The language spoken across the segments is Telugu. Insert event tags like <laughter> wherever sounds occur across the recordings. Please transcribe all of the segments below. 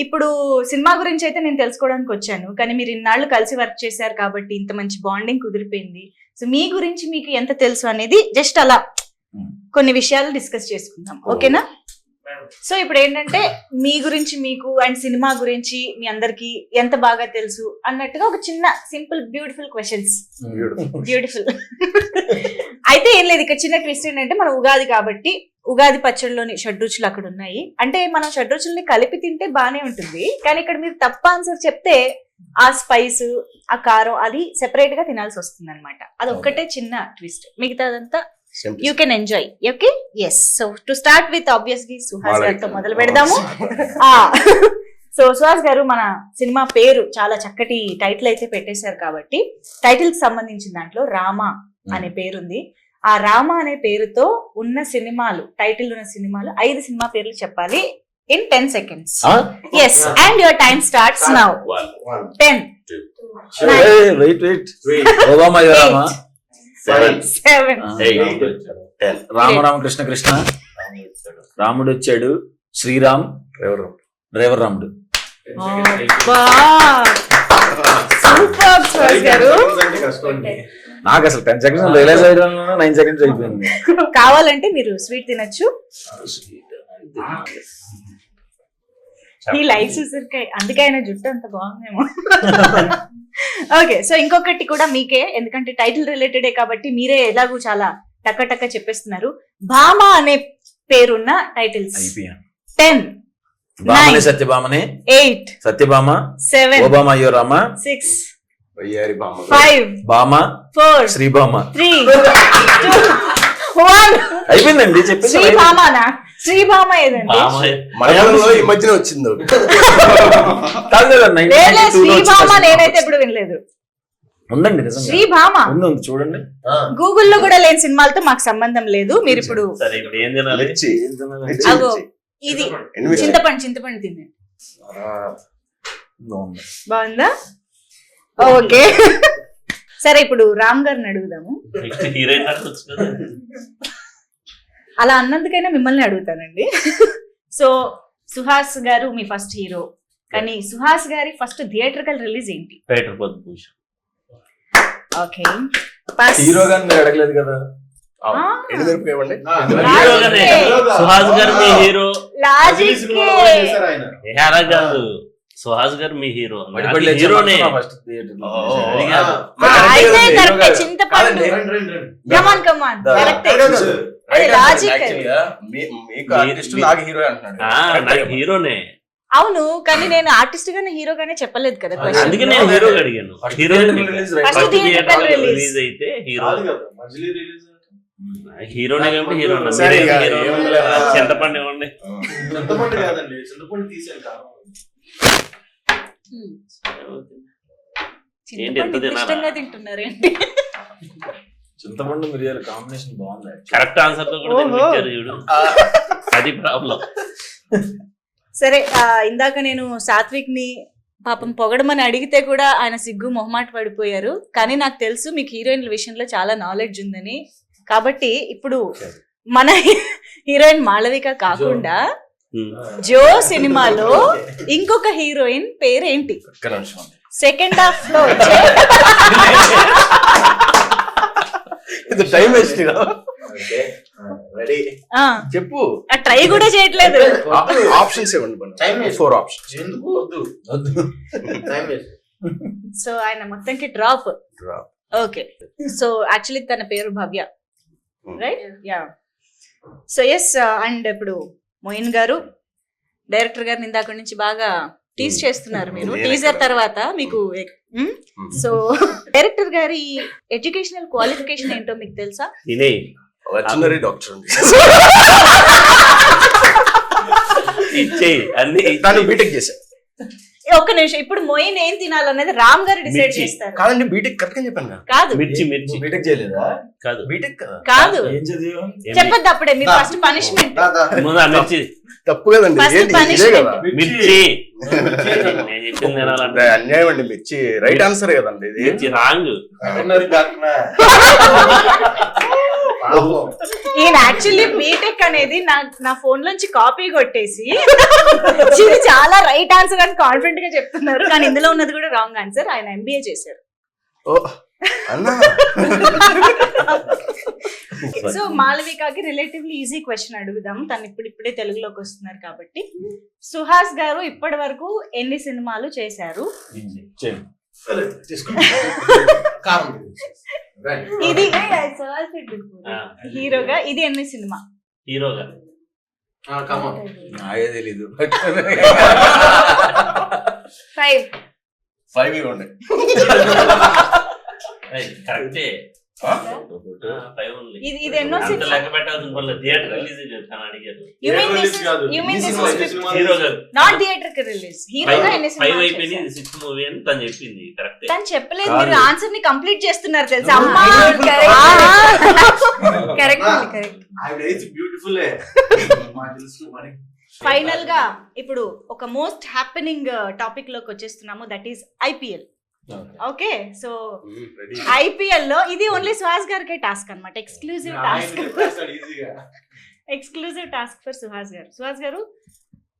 ఇప్పుడు సినిమా గురించి అయితే నేను తెలుసుకోవడానికి వచ్చాను కానీ మీరు ఇన్నాళ్ళు కలిసి వర్క్ చేశారు కాబట్టి ఇంత మంచి బాండింగ్ కుదిరిపోయింది. సో మీ గురించి మీకు ఎంత తెలుసు అనేది జస్ట్ అలా Hmm. కొన్ని విషయాలు డిస్కస్ చేసుకుందాం. ఓకేనా సో ఇప్పుడు ఏంటంటే మీ గురించి మీకు అండ్ సినిమా గురించి మీ అందరికి ఎంత బాగా తెలుసు అన్నట్టుగా ఒక చిన్న సింపుల్ బ్యూటిఫుల్ క్వశ్చన్స్. బ్యూటిఫుల్ అయితే ఏం లేదు ఇక్కడ చిన్న ట్విస్ట్ ఏంటంటే మన ఉగాది కాబట్టి ఉగాది పచ్చడిలోని షడ్రుచులు అక్కడ ఉన్నాయి. అంటే మనం షడ్రుచుల్ని కలిపి తింటే బానే ఉంటుంది. కానీ ఇక్కడ మీరు తప్ప ఆన్సర్ చెప్తే ఆ స్పైస్ ఆ కారం అది సెపరేట్గా తినాల్సి వస్తుంది అనమాట అది ఒక్కటే చిన్న ట్విస్ట్ మిగతాదంతా you can enjoy okay yes so to start with obviously Suhas గారితో మొదలు పెడదాము. సో సుహాస్ గారు మన సినిమా పేరు చాలా చక్కటి టైటిల్ అయితే పెట్టేశారు కాబట్టి టైటిల్కి సంబంధించిన దాంట్లో రామ అనే పేరుంది. ఆ రామ అనే పేరుతో ఉన్న సినిమాలు టైటిల్ ఉన్న సినిమాలు ఐదు సినిమా పేర్లు చెప్పాలి in ten seconds yes and your time starts now ten wait wait seven Rama Rama Krishna Krishna. రాముడు వచ్చాడు. శ్రీరామ్. ఎవరు డ్రైవర్ రాముడు. సూపర్ సుహాస్ గారు. నాకు అసలు టెన్ సెకండ్స్ రియలైజ్ అయ్యడం నైన్ సెకండ్స్ అయిపోయింది. కావాలంటే మీరు స్వీట్ తినొచ్చు. ఈ లైఫ్ చూసరికాయ అందుకే ఆయన జుట్టు అంత బాగుందేమో. ఓకే సో ఇంకొకటి కూడా మీకే ఎందుకంటే టైటిల్ రిలేటెడే కాబట్టి మీరే ఎలాగూ చాలా టక్క టక్క చెప్పేస్తున్నారు. భామ అనే పేరున్న టైటిల్స్ టెన్ బామనే Nine. సత్యభామనే? ఎయిట్ సత్యభామ సెవెన్ ఓబామా అయ్యో రామ సిక్స్ ఫైవ్ బామ ఫోర్ శ్రీభామ. త్రీ అయిపోయిందండి చెప్పేసి శ్రీభామనా? శ్రీభామ ఏదండి? మలయాళంలో ఈ మధ్యన వచ్చింది. ఒకటి. కాదు కదా లేదు 1992 లో వచ్చిన శ్రీభామ. నేనైతే ఎప్పుడు వినలేదు. ఉందండి శ్రీభామ. ఉంది ఉంది చూడండి. గూగుల్లో కూడా లేని సినిమాలతో మాకు సంబంధం లేదు. మీరు ఇప్పుడు. ఇది. చింతపండు చింతపండు తినండి. బాగుందా. ఓకే. సరే ఇప్పుడు రామ్ గారిని అడుగుదాము నెక్స్ట్ హీరోయిన్ అడగచ్చు కదా అలా అన్నందుకైనా మిమ్మల్ని అడుగుతానండి. సో సుహాస్ గారు మీ ఫస్ట్ హీరో. కానీ సుహాస్ గారి ఫస్ట్ థియేటర్కల్ రిలీజ్ ఏంటి? పద్మభూషణ్ ఓకే. పాస్. హీరో గారిని మీరు అడగలేదు కదా? సుహాస్ గారు మీ హీరో. కాదు. సుహాస్ గారు మీ హీరోనే. గారు. చింతపండు. Come on come on. దా. కరెక్టే. హీరోనే అవును కానీ నేను ఆర్టిస్ట్ గానే హీరో గానే చెప్పలేదు కదా అందుకే. నేను హీరో అడిగాను. రిలీజ్ అయితే హీరో హీరోనే కాబట్టి హీరో. చింతపండు ఇవ్వండి. చింతపండు కాదండి చింతపండు తీసాను. ఏంటి ఎంత చింతపండు తినాలా? చింతపండు మిరియాల కాంబినేషన్ బాగుంది కరెక్ట్ ఆన్సర్తో కూడా. తినిపించారు చూడు. అది ప్రాబ్లం సరే ఇందాక నేను సాత్విక్ని పాపం పొగడమని అడిగితే కూడా ఆయన సిగ్గు మొహమాట పడిపోయారు. కానీ నాకు తెలుసు మీకు హీరోయిన్ల విషయంలో చాలా నాలెడ్జ్ ఉందని. కాబట్టి ఇప్పుడు మన హీరోయిన్ మాళవిక కాకుండా జో. సినిమాలో ఇంకొక హీరోయిన్ పేరేంటి. సెకండ్ హాఫ్లో వచ్చే ఇది టైం వేస్ట్ చెప్పు. ట్రై కూడా చేయట్లేదు. ఆప్షన్స్ ఇవ్వండి. ఫోర్ ఆప్షన్స్ ఎందుకు వద్దు? టైం వేస్ట్ సో ఆయన మొత్తంకి డ్రాప్ ఓకే సో యాక్చువల్లీ తన పేరు Bhavya. Right ya so yes and ఇప్పుడు మోయిన్ గారు డైరెక్టర్ గారిని ఇందాక నుంచి బాగా టీజ్ చేస్తున్నారు మీరు. నేనే టీజర్. తర్వాత మీకు సో డైరెక్టర్ గారి ఎడ్యుకేషనల్ క్వాలిఫికేషన్ ఏంటో మీకు తెలుసా? డాక్టర్ <laughs> ఇచ్చేయి అన్ని బీటెక్ చేశా. ఏ, ఒక్క నిమిషం. ఇప్పుడు మొయిన్ ఏం తినాలనేది రామ్ గారు డిసైడ్. చేస్తారు. కాదండి బీటెక్ కరెక్ట్గా చెప్పాను కదా. మిర్చి మిర్చి. బీటెక్ చేయలేదా? కాదు. బీటెక్ కదా? ఏం చదివా ఏమి? చెప్పొద్దు అప్పుడే మీరు ఫస్ట్ పనిష్మెంట్ మిర్చి. తప్పు కదండి. మిర్చి. అన్యాయం అండి మిర్చి. రైట్ ఆన్సర్ కదండి ఇది. మిర్చి రాంగ్. <laughs> ఈయన యాక్చువల్లీ బీటెక్ అనేది నా నా ఫోన్ లోంచి కాపీ కొట్టేసి ఇది చాలా రైట్ ఆన్సర్ అని కాన్ఫిడెంట్గా చెప్తున్నారు. కానీ ఇందులో ఉన్నది కూడా రాంగ్ ఆన్సర్ ఆయన ఎంబీఏ చేశారు. ఓ అన్నా. సో మాలవికకి రిలేటివ్లీ ఈజీ క్వశ్చన్ అడుగుదాం. తను ఇప్పుడు ఇప్పుడే తెలుగులోకి వస్తున్నారు కాబట్టి. సుహాస్ గారు ఇప్పటి వరకు ఎన్ని సినిమాలు చేశారు? కారం ఇది హీరోగా ఇది ఎన్ని సినిమా? హీరోగా. కమా నాకే తెలీదు. ఫైవ్ ఫైవ్ ఇవ్వండి. కరెక్టే ఇది ఎన్నో నాట్ థియేటర్కి రిలీజ్ హీరోగా ఎన్ని మూవీ అని తను చెప్పింది కరెక్టే తను చెప్పలేదు. మీరు ఆన్సర్ని కంప్లీట్ చేస్తున్నారు తెలుసా? అమ్మా కరెక్ట్ కరెక్ట్ బ్యూటిఫుల్ ఫైనల్గా ఇప్పుడు ఒక మోస్ట్ హ్యాపెనింగ్ టాపిక్లోకి వచ్చేస్తున్నాము that is IPL okay. So ఐపీఎల్లో ఇది ఓన్లీ సుహాస్ గారికే టాస్క్ అన్నమాట exclusive task exclusive task for Suhas గారు. సుహాస్ గారు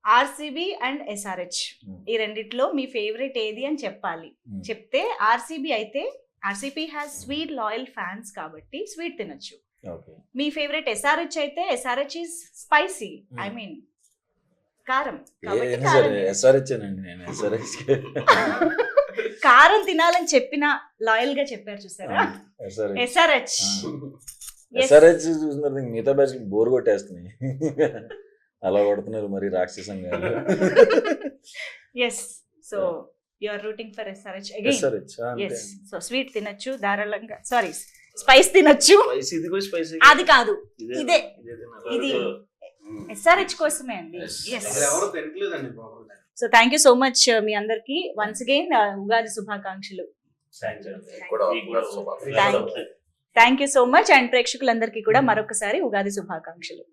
ఆర్సీబీ అండ్ ఎస్ఆర్హెచ్. ఈ రెండిట్లో మీ ఫేవరెట్ ఏది అని చెప్పాలి. చెప్తే ఆర్సీబీ అయితే RCB has sweet loyal fans కాబట్టి స్వీట్ తినొచ్చు. ఓకే. మీ ఫేవరెట్ ఎస్ఆర్హెచ్ అయితే SRH is spicy I. Mean కారం. ఎస్ఆర్హెచ్ అండి నేను ఎస్ఆర్హెచ్ <laughs> కారం తినాలని చెప్పిన లాయల్గా చెప్పారు చూసారా? ఎస్ఆర్హెచ్ ఎస్ఆర్హెచ్ చూసిన మిగతా బ్యాచ్ బోర్ కొట్టేస్తున్నాయి. అలా కొడుతున్నారు మరి రాక్షసంగా. Yes so you are rooting for SRH again yes so sweet తినొచ్చు ధారాళంగా సారీ స్పైస్ తినొచ్చు. స్పైసీ ఇది కూడా స్పైసీ అది కాదు. ఇదే. ఇది. ఎస్ఆర్హెచ్ కోసమే అండి? So thank you so much మీ అందరికి. వన్స్ అగైన్ ఉగాది శుభాకాంక్షలు. Thank you so much and ప్రేక్షకులందరికీ కూడా మరొకసారి ఉగాది శుభాకాంక్షలు.